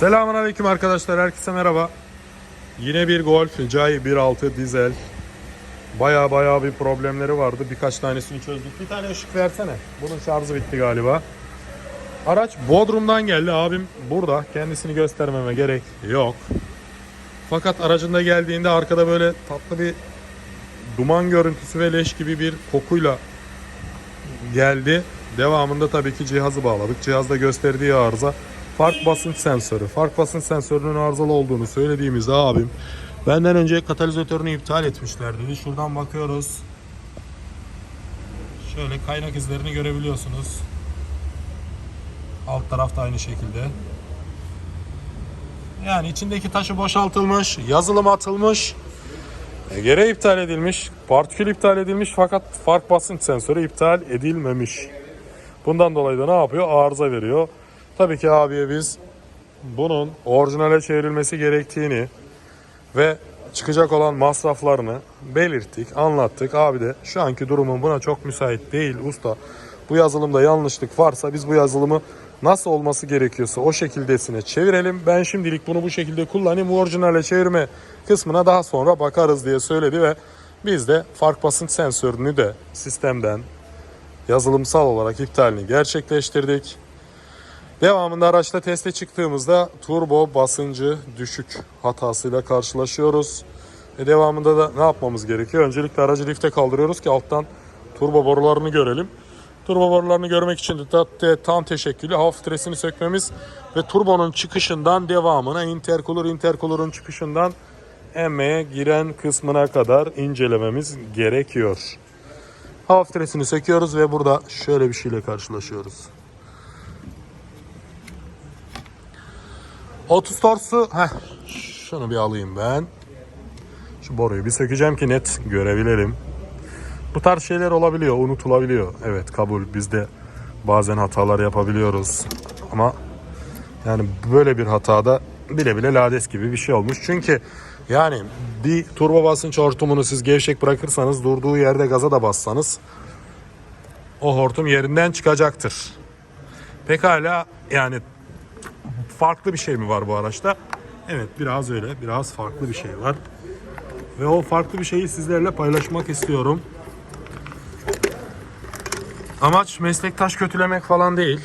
Selamun Aleyküm arkadaşlar. Herkese merhaba. Yine bir Golf Cay 1.6 dizel. Baya baya bir problemleri vardı. Birkaç tanesini çözdük. Bir tane ışık versene. Bunun şarjı bitti galiba. Araç Bodrum'dan geldi. Abim burada. Kendisini göstermeme gerek yok. Fakat aracında geldiğinde arkada böyle tatlı bir duman görüntüsü ve leş gibi bir kokuyla geldi. Devamında tabii ki cihazı bağladık. Cihazda gösterdiği arıza fark basınç sensörü. Fark basınç sensörünün arızalı olduğunu söylediğimizde abim benden önce katalizatörünü iptal etmişler dedi. Şuradan bakıyoruz. Şöyle kaynak izlerini görebiliyorsunuz. Alt tarafta aynı şekilde. Yani içindeki taşı boşaltılmış, yazılım atılmış, EGR iptal edilmiş, partikül iptal edilmiş fakat fark basınç sensörü iptal edilmemiş. Bundan dolayı da ne yapıyor? Arıza veriyor. Tabii ki abiye biz bunun orijinale çevrilmesi gerektiğini ve çıkacak olan masraflarını belirttik, anlattık. Abi de şu anki durumun buna çok müsait değil usta. Bu yazılımda yanlışlık varsa biz bu yazılımı nasıl olması gerekiyorsa o şekildesine çevirelim. Ben şimdilik bunu bu şekilde kullanayım. Orijinale çevirme kısmına daha sonra bakarız diye söyledi ve biz de fark basınç sensörünü de sistemden yazılımsal olarak iptalini gerçekleştirdik. Devamında araçta teste çıktığımızda turbo basıncı düşük hatasıyla karşılaşıyoruz. Ve devamında da ne yapmamız gerekiyor? Öncelikle aracı lifte kaldırıyoruz ki alttan turbo borularını görelim. Turbo borularını görmek için de tam teşekkülü hava filtresini sökmemiz ve turbonun çıkışından devamına intercooler intercooler'ın çıkışından emmeye giren kısmına kadar incelememiz gerekiyor. Hava filtresini söküyoruz ve burada şöyle bir şeyle karşılaşıyoruz. 30 torsu, heh, şunu bir alayım ben. Şu boruyu bir sökeceğim ki net görebilelim. Bu tarz şeyler olabiliyor, unutulabiliyor. Evet kabul, biz de bazen hatalar yapabiliyoruz. Ama yani böyle bir hatada bile bile lades gibi bir şey olmuş. Çünkü yani bir turbo basınç hortumunu siz gevşek bırakırsanız durduğu yerde gaza da bassanız o hortum yerinden çıkacaktır. Pekala yani farklı bir şey mi var bu araçta? Evet biraz öyle. Biraz farklı bir şey var. Ve o farklı bir şeyi sizlerle paylaşmak istiyorum. Amaç meslektaş kötülemek falan değil.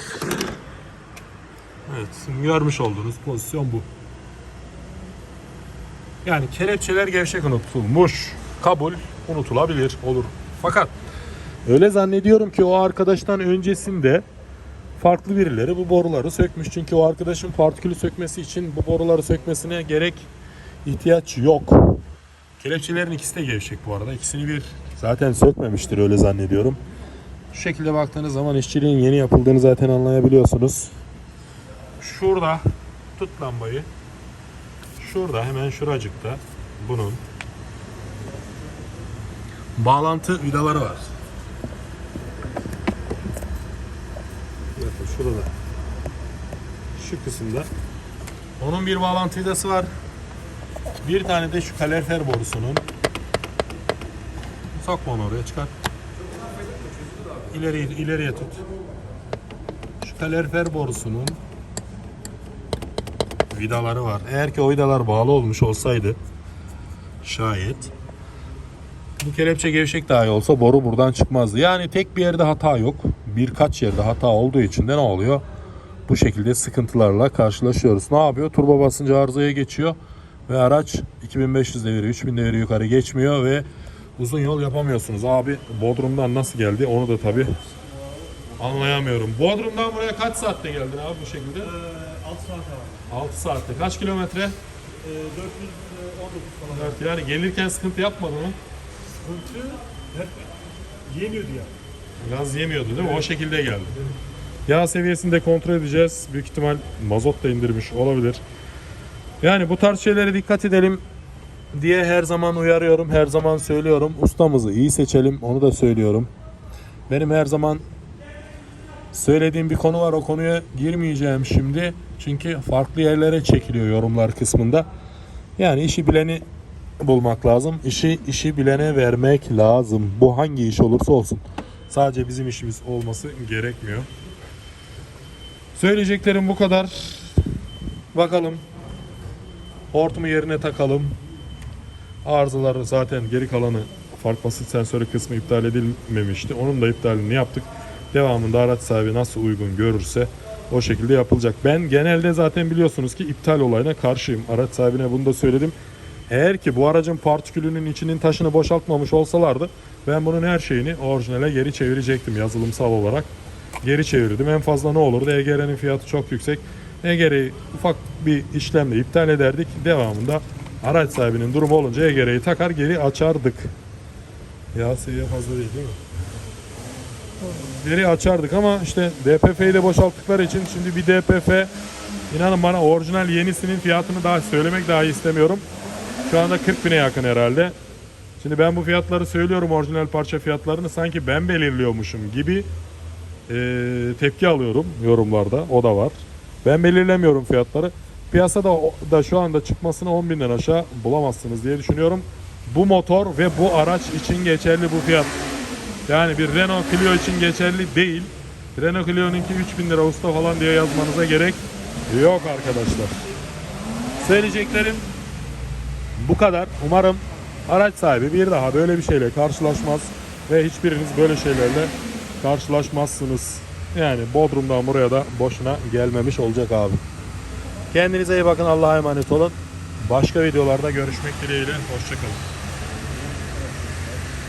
Evet, görmüş olduğunuz pozisyon bu. Yani kelepçeler gevşek unutulmuş. Kabul, unutulabilir, olur. Fakat öyle zannediyorum ki o arkadaştan öncesinde farklı birileri bu boruları sökmüş. Çünkü o arkadaşın partikülü sökmesi için bu boruları sökmesine gerek ihtiyaç yok. Kelepçelerin ikisi de gevşek bu arada. İkisini bir zaten sökmemiştir öyle zannediyorum. Şu şekilde baktığınız zaman işçiliğin yeni yapıldığını zaten anlayabiliyorsunuz. Şurada tut lambayı. Şurada hemen şuracıkta bunun bağlantı vidaları var. Şurada. Şu kısımda. Onun bir bağlantı vidası var. Bir tane de şu kalorifer borusunun. Sokma onu oraya çıkar. İleri, ileriye tut. Şu kalorifer borusunun vidaları var. Eğer ki o vidalar bağlı olmuş olsaydı şayet bu kelepçe gevşek dahi olsa boru buradan çıkmazdı. Yani tek bir yerde hata yok. Birkaç yerde hata olduğu için de ne oluyor? Bu şekilde sıkıntılarla karşılaşıyoruz. Ne yapıyor? Turbo basıncı arızaya geçiyor ve araç 2500 deviri, 3000 deviri yukarı geçmiyor ve uzun yol yapamıyorsunuz. Abi Bodrum'dan nasıl geldi onu da tabi anlayamıyorum. Bodrum'dan buraya kaç saatte geldin abi bu şekilde? 6 saat var. 6 saatte. Kaç kilometre? Ee, 419 falan. Evet, yani gelirken sıkıntı yapmadı mı? Sıkıntı hep yemiyordu ya. Gaz yemiyordu değil mi? O şekilde geldi. Yağ seviyesini de kontrol edeceğiz. Büyük ihtimal mazot da indirmiş olabilir. Yani bu tarz şeylere dikkat edelim diye her zaman uyarıyorum, her zaman söylüyorum. Ustamızı iyi seçelim, onu da söylüyorum. Benim her zaman söylediğim bir konu var, o konuya girmeyeceğim şimdi. Çünkü farklı yerlere çekiliyor yorumlar kısmında. Yani işi bileni bulmak lazım. İşi işi bilene vermek lazım. Bu hangi iş olursa olsun. Sadece bizim işimiz olması gerekmiyor. Söyleyeceklerim bu kadar. Bakalım. Hortumu yerine takalım. Arızaları zaten geri kalanı fark basit sensörü kısmı iptal edilmemişti. Onun da iptalini yaptık. Devamında araç sahibi nasıl uygun görürse o şekilde yapılacak. Ben genelde zaten biliyorsunuz ki iptal olayına karşıyım. Araç sahibine bunu da söyledim. Eğer ki bu aracın partikülünün içinin taşını boşaltmamış olsalardı ben bunun her şeyini orijinale geri çevirecektim yazılımsal olarak. Geri çevirdim. En fazla ne olurdu? EGR'nin fiyatı çok yüksek. EGR'yi ufak bir işlemle iptal ederdik. Devamında araç sahibinin durumu olunca EGR'yi takar geri açardık. Ya seviye fazla değil değil mi? Geri açardık ama işte DPF'yi de boşalttıkları için şimdi bir DPF inanın bana orijinal yenisinin fiyatını daha söylemek dahi istemiyorum. Şu anda 40 bine yakın herhalde. Şimdi ben bu fiyatları söylüyorum orijinal parça fiyatlarını sanki ben belirliyormuşum gibi eee, tepki alıyorum yorumlarda. O da var. Ben belirlemiyorum fiyatları. Piyasada da şu anda çıkmasını 10 binden aşağı bulamazsınız diye düşünüyorum. Bu motor ve bu araç için geçerli bu fiyat. Yani bir Renault Clio için geçerli değil. Renault Clio'nunki 3000 lira usta falan diye yazmanıza gerek yok arkadaşlar. Söyleyeceklerim bu kadar. Umarım araç sahibi bir daha böyle bir şeyle karşılaşmaz ve hiçbiriniz böyle şeylerle karşılaşmazsınız. Yani Bodrum'dan buraya da boşuna gelmemiş olacak abi. Kendinize iyi bakın. Allah'a emanet olun. Başka videolarda görüşmek dileğiyle. Hoşçakalın.